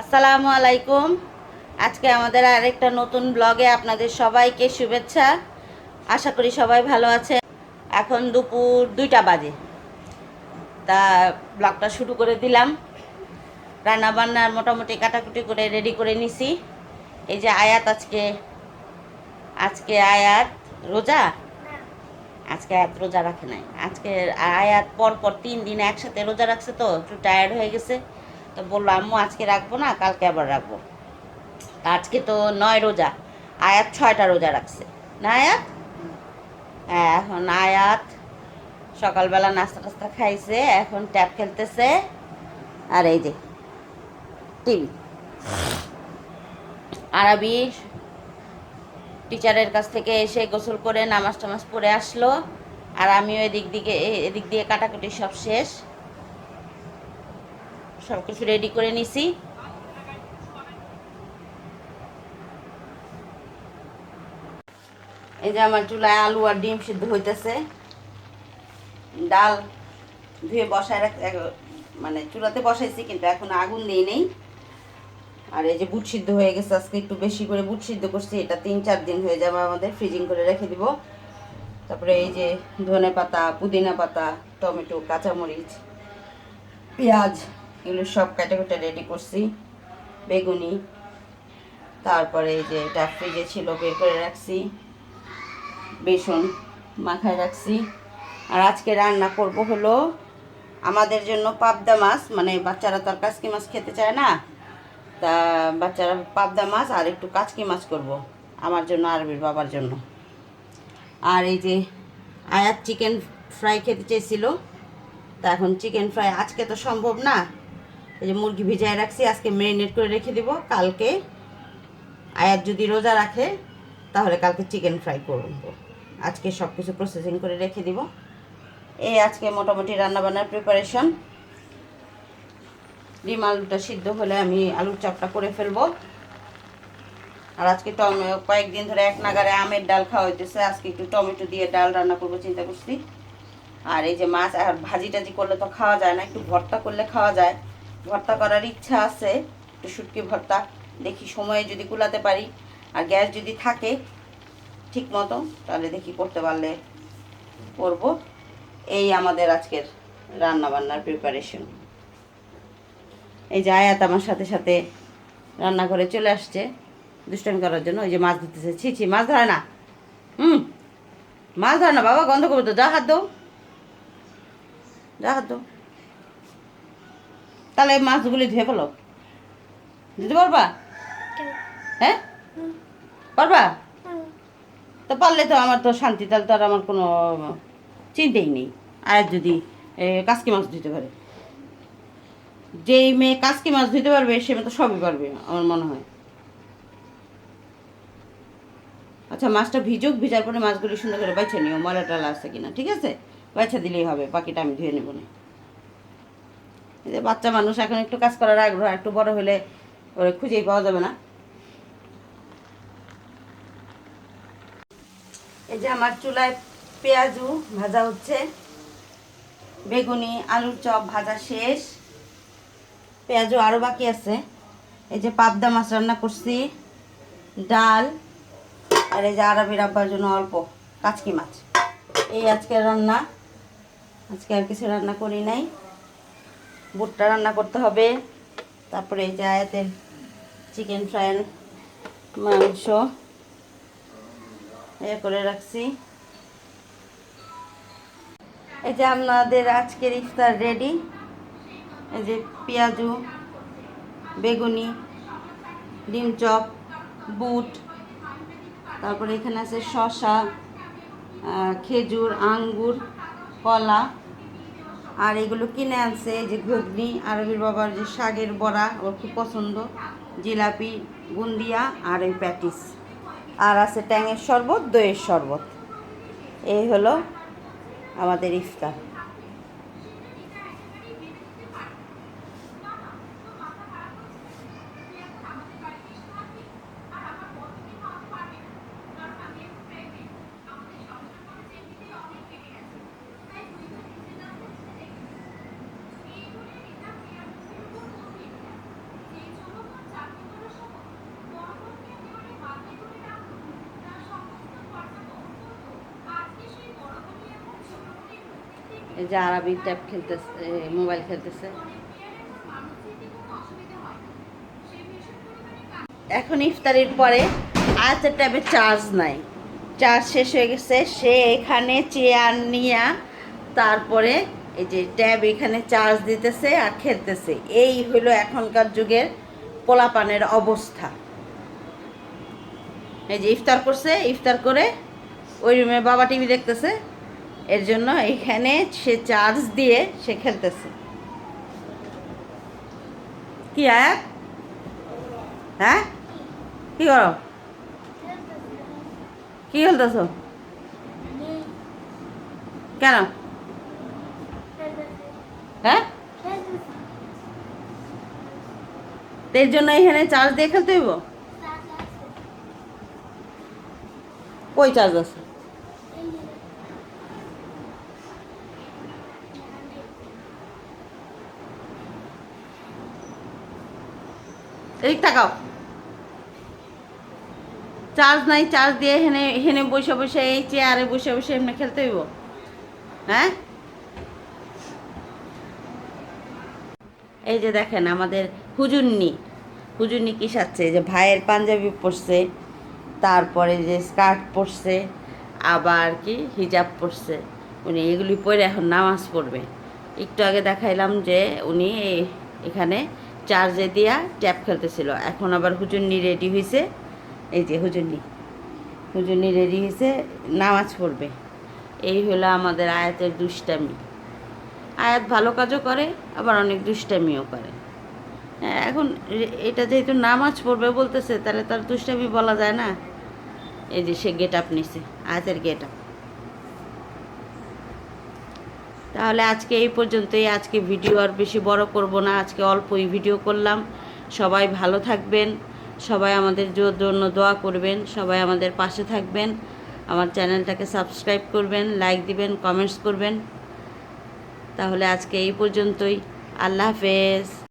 আসসালামু আলাইকুম। আজকে আমাদের আরেকটা নতুন ব্লগে আপনাদের সবাইকে শুভেচ্ছা। আশা করি সবাই ভালো আছে এখন দুপুর দুইটা বাজে। তা ব্লগটা শুরু করে দিলাম। রান্না বান্নার মোটামুটি কাটাকুটি করে রেডি করে নিছি। এই যে আয়াত আজকে আজকে আয়াত রোজা? আজকে আয়াত রোজা রাখে নাই। আজকে আয়াত পর পর তিন দিন একসাথে রোজা রাখছে তো, একটু টায়ার্ড হয়ে গেছে। তো বলল, আম্মু, আজকে রাখব না, কালকে আবার রাখব। আজকে তো নয় রোজা, আয়াত ছয়টা রোজা রাখছে। না আয়াত? হ্যাঁ এখন আয়াত, সকালবেলা নাস্তা টাস্তা খাইছে, এখন ট্যাপ খেলতেছে, আর এই যে, টিভি। আরবি টিচারের কাছ থেকে এসে গোসল করে নামাজ টামাজ পড়ে আসলো, আর আমিও এদিক দিকে, এদিক দিয়ে কাটাকুটি সব শেষ। সব কিছু রেডি করে নিছি। এই যে আমার চুলায় আলু আর ডিম সিদ্ধ হইতেছে। ডাল ধুয়ে বসায় রাখ মানে চুলাতে বসাইছি, কিন্তু এখন আগুন দিই নেই। আর এই যে বুট সিদ্ধ হয়ে গেছে, আজকে একটু বেশি করে বুট সিদ্ধ করছি, এটা তিন চার দিন হয়ে যাবে আমাদের ফ্রিজিং করে রেখে দিব। তারপরে এই যে ধনে পাতা পুদিনা পাতা, টমেটো, কাঁচামরিচ, পেঁয়াজ এগুলো সব কেটে রেডি করছি। বেগুনি, তারপরে এই যে এটা ফ্রিজে ছিল, বের করে রাখছি। বেসন মাখায় রাখছি। আর আজকে রান্না করব হলো আমাদের জন্য পাবদা মাছ মানে বাচ্চারা তো আর কাসকি মাছ খেতে চায় না। তা বাচ্চারা পাবদা মাছ আর একটু কাচকি মাছ করব, আমার জন্য, আরবির বাবার জন্য। আর এই যে আয়াত চিকেন ফ্রাই খেতে চেয়েছিল, তা এখন চিকেন ফ্রাই আজকে তো সম্ভব না। এই যে মুরগি ভিজায় রাখছি, আজকে ম্যারিনেট করে রেখে দিব, কালকে। আয়াত যদি রোজা রাখে, তাহলে কালকে চিকেন ফ্রাই করব। আজকে সব কিছু প্রসেসিং করে রেখে দিব। এই আজকে মোটামুটি রান্নাবান্নার প্রিপারেশন ডিম আলুটা সিদ্ধ হলে আমি আলুর চাপটা করে ফেলব। আর আজকে টমে কয়েকদিন ধরে এক নাগারে আমের ডাল খাওয়া হইতেছে। আজকে একটু টমেটো দিয়ে ডাল রান্না করব, চিন্তা করছি। আর এই যে মাছ, আর ভাজি টাজি করলে তো খাওয়া যায় না, একটু ভর্তা করলে খাওয়া যায়। ভর্তা করার ইচ্ছা আছে, একটু শুটকি ভর্তা, দেখি সময়ে যদি কুলাতে পারি, আর গ্যাস যদি থাকে ঠিক মতো তাহলে দেখি করতে পারলে করব। এই আমাদের আজকের রান্না বান্নার প্রিপারেশন এই যে আয়াত আমার সাথে সাথে রান্নাঘরে চলে আসছে, দুষ্টামি করার জন্য, ওই যে মাছ ধরতেছে। ছি ছি, মাছ ধরে না। হুম, মাছ ধরে না, বাবা, গন্ধ করবে তো যা হাত দো যা হাত দো তাহলে মাছগুলি ধুয়ে ফেলো। দিতে পারবা? হ্যাঁ? পারবা? তো পারলে তো আমার তো শান্তি তাহলে তো আর আমার কোনো চিন্তাই নেই। আর যদি কাসকি মাছ ধুতে পারে। যেই মেয়ে কাসকি মাছ ধুতে পারবে সে মেয়ে তো সবই পারবে আমার মনে হয়। আচ্ছা মাছটা ভিজুক ভিজার পরে মাছগুলি সুন্দর করে বাইছে নিও। ময়লা টলা আছে কিনা ঠিক আছে? বাইছে দিলেই হবে বাকিটা আমি ধুয়ে নেব না। এই যে বাচ্চা মানুষ, এখন একটু কাজ করার আগ্রহ একটু বড় হলে ওরে খুঁজেই পাওয়া যাবে না। এই যে আমার চুলায় পেঁয়াজু ভাজা হচ্ছে, বেগুনি, আলুর চপ ভাজা শেষ। পেঁয়াজু আরও বাকি আছে। এই যে পাবদা মাছ রান্না করছি, ডাল, আর এই যে আরবির আব্বার জন্য অল্প কাচকি মাছ। এই আজকের রান্না। আজকে আর কিছু রান্না করি নাই। বুটটা রান্না করতে হবে। তারপরে এই যে আয়াতের চিকেন ফ্রাই মাংস। এ করে রাখছি। এই যে আপনাদের আজকের ইফতার রেডি এই যে পেঁয়াজু, বেগুনি, ডিম চপ, বুট। তারপরে এখানে আছে শসা খেজুর, আঙ্গুর, কলা। আর এগুলো কিনে আনছে এই যে ঘুগনি আরবির বাবার যে শাগের বড়া, ওর খুব পছন্দ। জিলাপি, বুন্দিয়া আর এই প্যাটিস। আর আছে ট্যাঙের শরবত, দইয়ের শরবত। এই হলো আমাদের ইফতার। যে আরবি ট্যাব খেলতেছে মোবাইল খেলতেছে। এখন ইফতারির পরে আয়াতের ট্যাবে চার্জ নাই। চার্জ শেষ হয়ে গেছে, সে এখানে চেয়ার নিয়ে তারপরে এই যে ট্যাব এখানে চার্জ দিতেছে আর খেলতেছে। এই হলো এখনকার যুগের পোলাপানের অবস্থা। এই যে ইফতার করছে, ইফতার করে ওই রুমে বাবা টিভি দেখতেছে। এর জন্য এখানে সে চার্জ দিয়ে সে খেলতেছে। কি আয়াত? হ্যাঁ? কি করো? কি খেলতেছ? কেন? হ্যাঁ? এর জন্য এখানে চার্জ দিয়ে খেলতে হইব? কই চার্জ আছে? এদিক তাকাও। চার্জ নাই, চার্জ দিয়ে এখানে এখানে বসে বসে এই চেয়ারে বসে বসে এমনি খেলতে হইব। হ্যাঁ? এই যে দেখেন আমাদের হুজুন্নি হুজুন্নি কি এই যে ভাইয়ের পাঞ্জাবি পরছে, তারপরে যে স্কার্ট পরছে, আবার কি হিজাব পরছে। উনি এগুলি পরে এখন নামাজ পড়বে। একটু আগে দেখাইলাম যে উনি এখানে চার্জে দিয়া ট্যাপ খেলতেছিল। এখন আবার হুজুন্নি রেডি হয়েছে এই যে হুজুন্নি। হুজুন্নি রেডি হয়েছে নামাজ পড়বে। এই হলো আমাদের আয়াতের দুষ্টামি। আয়াত ভালো কাজও করে আবার অনেক দুষ্টামিও করে। হ্যাঁ, এখন এটা যেহেতু নামাজ পড়বে বলতেছে তাহলে তার দুষ্টামি বলা যায় না? এই যে সে গেট আপ নিছে আয়াতের গেট আপ তাহলে আজকে এই পর্যন্তই। আজকে ভিডিও আর বেশি বড় করব না, আজকে অল্পই ভিডিও করলাম। সবাই ভালো থাকবেন, সবাই আমাদের জন্য দোয়া করবেন, সবাই আমাদের পাশে থাকবেন। আমার চ্যানেলটাকে সাবস্ক্রাইব করবেন, লাইক দিবেন, কমেন্টস করবেন। তাহলে আজকে এই পর্যন্তই। আল্লাহ হাফেজ।